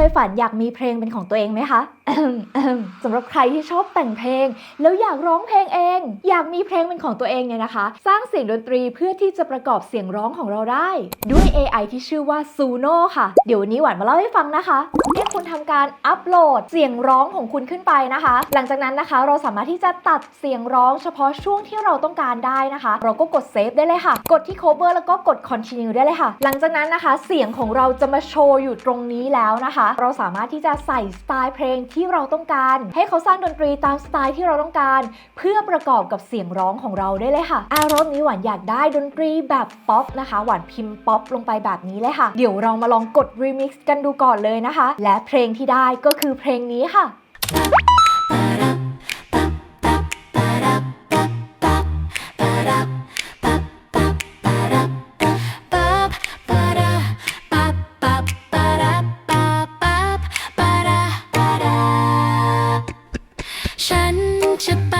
เคยฝันอยากมีเพลงเป็นของตัวเองไหมคะสำหรับใครที่ชอบแต่งเพลง แล้วอยากร้องเพลงเอง อยากมีเพลงเป็นของตัวเองเนี่ยนะคะ สร้างเสียงดนตรีเพื่อที่จะประกอบเสียงร้องของเราได้ ด้วย AI ที่ชื่อว่า Suno ค่ะ เดี๋ยววันนี้หวานมาเล่าให้ฟังนะคะ ให้คุณทำการอัปโหลดเสียงร้องของคุณขึ้นไปนะคะ หลังจากนั้นนะคะ เราสามารถที่จะตัดเสียงร้องเฉพาะช่วงที่เราต้องการได้นะคะ เราก็กดเซฟได้เลยค่ะ กดที่ cover แล้วก็กด continue ได้เลยค่ะ หลังจากนั้นนะคะ เสียงของเราจะมาโชว์อยู่ตรงนี้แล้วนะคะ เราสามารถที่จะใส่สไตล์เพลงที่เราต้องการ ให้เขาสร้างดนตรีตามสไตล์ที่เราต้องการ เพื่อประกอบกับเสียงร้องของเราได้เลยค่ะอารมณ์นี้หวานอยากได้ดนตรีแบบป๊อปนะคะ หวานพิมพ์ป๊อปลงไปแบบนี้เลยค่ะ เดี๋ยวเรามาลองกด remix กันดูก่อนเลยนะคะและเพลงที่ได้ก็คือเพลงนี้ค่ะ ฉันจะไป